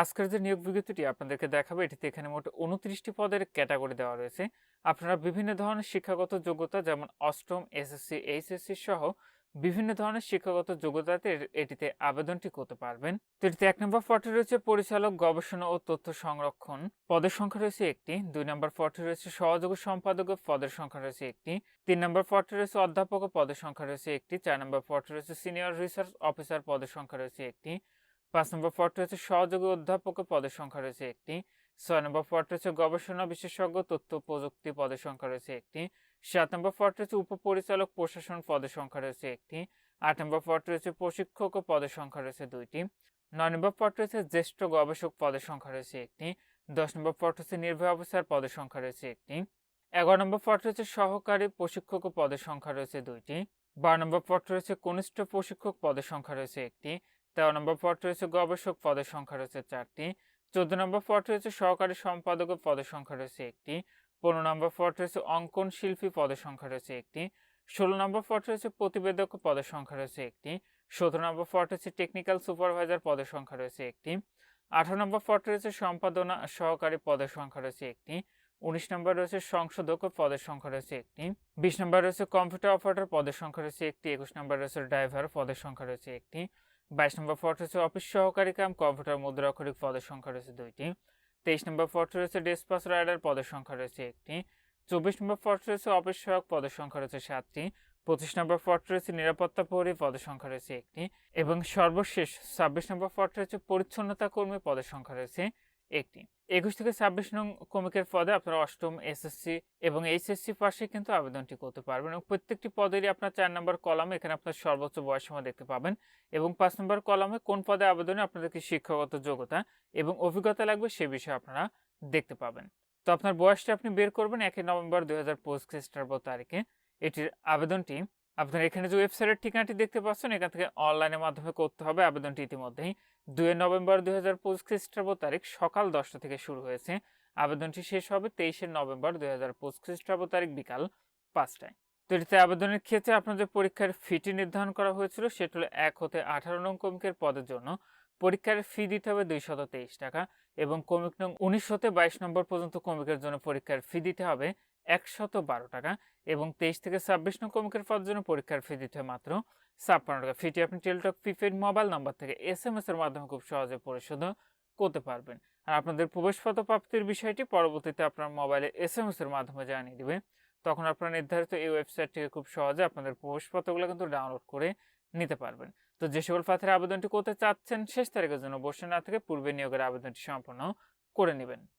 আজকের যে নিয়োগ বিজ্ঞপ্তিটি আপনাদেরকে দেখাবো, এটিতে এখানে মোট উনত্রিশটি পদের ক্যাটাগরি দেওয়া রয়েছে। আপনারা বিভিন্ন ধরনের শিক্ষাগত যোগ্যতা, যেমন অষ্টম, এসএসসি, এইচএসসি সহ বিভিন্ন ধরনের শিক্ষাগত যোগ্যতাতে এটিতে আবেদনটি করতে পারবেন। তো এটিতে এক নম্বর পদে রয়েছে পরিচালক, গবেষণা ও তথ্য সংরক্ষণ। পদের সংখ্যা রয়েছে একটি, দুই নম্বর পদে রয়েছে সহযোগী সম্পাদক, পদের সংখ্যা রয়েছে একটি। তিন নম্বর পদে রয়েছে অধ্যাপক, পদের সংখ্যা রয়েছে একটি। চার নম্বর পদে রয়েছে সিনিয়র রিসার্চ অফিসার, পদের সংখ্যা রয়েছে একটি। পাঁচ নম্বর পদটি হচ্ছে সহযোগী অধ্যাপক পদের সংখ্যা রয়েছে একটি। ছয় নম্বর পদটি হচ্ছে গবেষণা বিশেষজ্ঞ তথ্য প্রযুক্তি পদের সংখ্যা রয়েছে একটি। সাত নম্বর পদটি হচ্ছে উপপরিচালক প্রশাসন পদের সংখ্যা রয়েছে একটি। আট নম্বর পদটি হচ্ছে প্রশিক্ষক পদের সংখ্যা রয়েছে দুইটি। নয় নম্বর পদটি হচ্ছে জ্যেষ্ঠ গবেষক পদের সংখ্যা রয়েছে একটি। দশ নম্বর পদটি হচ্ছে নির্বাহী অফিসার পদের সংখ্যা রয়েছে একটি। এগারো নম্বর পদটি হচ্ছে সহকারী প্রশিক্ষক পদের সংখ্যা রয়েছে দুইটি। বারো নম্বর পদটি রয়েছে কনিষ্ঠ প্রশিক্ষক পদের সংখ্যা রয়েছে একটি। তেরো নম্বর পদটি রয়েছে গবেষক পদের সংখ্যা রয়েছে চারটি। চোদ্দ নম্বর পদটি রয়েছে সহকারী সম্পাদক ও পদের সংখ্যা রয়েছে একটি। পনেরো নম্বর পদটি রয়েছে অঙ্কন শিল্পী পদের সংখ্যা রয়েছে একটি। ষোলো নম্বর পদটি রয়েছে প্রতিবেদক পদের সংখ্যা রয়েছে একটি। সতেরো নম্বর পদটি হচ্ছে টেকনিক্যাল সুপারভাইজার পদের সংখ্যা রয়েছে একটি। আঠারো নম্বর পদটি রয়েছে সম্পাদনা সহকারী পদের সংখ্যা রয়েছে একটি। উনিশ নম্বর রয়েছে সংশোধক পদের সংখ্যা রয়েছে একটি। বিশ নম্বর রয়েছে কম্পিউটার অপারেটর পদের সংখ্যা রয়েছে একটি। একুশ নম্বর রয়েছে ড্রাইভার পদের সংখ্যা রয়েছে একটি। বাইশ নম্বর ফর্ট রয়েছে অফিস সহকারী কাম, কম্পিউটার মুদ্রাক্ষরিক পদের সংখ্যা রয়েছে দুইটি। তেইশ নম্বর ফর্ট রয়েছে ডেসপাস রাইডার পদের সংখ্যা রয়েছে একটি। চব্বিশ নম্বর ফর্ট রয়েছে অফিস সহায়ক, পদের সংখ্যা রয়েছে সাতটি। পঁচিশ নম্বর ফর্ট রয়েছে নিরাপত্তা প্রহরী, পদের সংখ্যা রয়েছে একটি। এবং সর্বশেষ ছাব্বিশ নম্বর ফর্ট রয়েছে পরিচ্ছন্নতা কর্মী, পদের সংখ্যা রয়েছে একটি। একুশ থেকে ছাব্বিশ নং কমিকের পদে আপনারা অষ্টম এসএসসি এবং এইচএসসি পাশে কিন্তু আবেদনটি করতে পারবেন এবং প্রত্যেকটি পদেরই আপনার চার নম্বর কলামে এখানে আপনার সর্বোচ্চ বয়স সীমা দেখতে পাবেন এবং পাঁচ নম্বর কলামে কোন পদে আবেদনে আপনাদেরকে শিক্ষাগত যোগ্যতা এবং অভিজ্ঞতা লাগবে সে বিষয়ে আপনারা দেখতে পাবেন। তো আপনার বয়সটা আপনি বের করবেন একই নভেম্বর দুই হাজার পঁচিশ খ্রিস্টাব্দ তারিখে। এটির আবেদনটি আপনার এখানে যে ওয়েবসাইটের ঠিকানাটি দেখতে পাচ্ছেন, এখান থেকে অনলাইনের মাধ্যমে করতে হবে। আবেদনটি ইতিমধ্যেই দুই নভেম্বর দুই হাজার পঁচিশ খ্রিস্টাব্দ তারিখ সকাল দশটা থেকে শুরু হয়েছে। আবেদনটি শেষ হবে তেইশে নভেম্বর দুই হাজার পঁচিশ খ্রিস্টাব্দ তারিখ বিকাল পাঁচটায়। তো এটিতে আবেদনের ক্ষেত্রে আপনাদের পরীক্ষার ফিটি নির্ধারণ করা হয়েছিল। সেটা হলো এক হতে আঠারো নং কমিকের পদের জন্য। পরীক্ষার ফি দিতে হবে দুইশত তেইশ টাকা এবং কমিক নং উনিশ হতে বাইশ নম্বর পর্যন্ত কমিকের জন্য পরীক্ষার ফি দিতে হবে একশত বারো টাকা এবং তেইশ থেকে ছাব্বিশ নং কমিকের পদের জন্য পরীক্ষার ফি দিতে মাত্র ছাপ্পান্ন টাকা। ফিটি আপনি টেলটক প্রিপেড মোবাইল নাম্বার থেকে এস এম এস এর মাধ্যমে খুব সহজে পরিশোধ করতে পারবেন। আর আপনাদের প্রবেশপত্র প্রাপ্তির বিষয়টি পরবর্তীতে আপনার মোবাইলে এস এম এস এর মাধ্যমে জানিয়ে দিবে। তখন আপনারা নির্ধারিত এই ওয়েবসাইট থেকে খুব সহজে আপনাদের প্রবেশপত্রগুলো কিন্তু ডাউনলোড করে নিতে পারবেন। তো যে সকল পাথরের আবেদনটি করতে চাচ্ছেন, শেষ তারিখের জন্য বসে না থেকে পূর্বে নিয়োগের আবেদনটি সম্পন্ন করে নেবেন।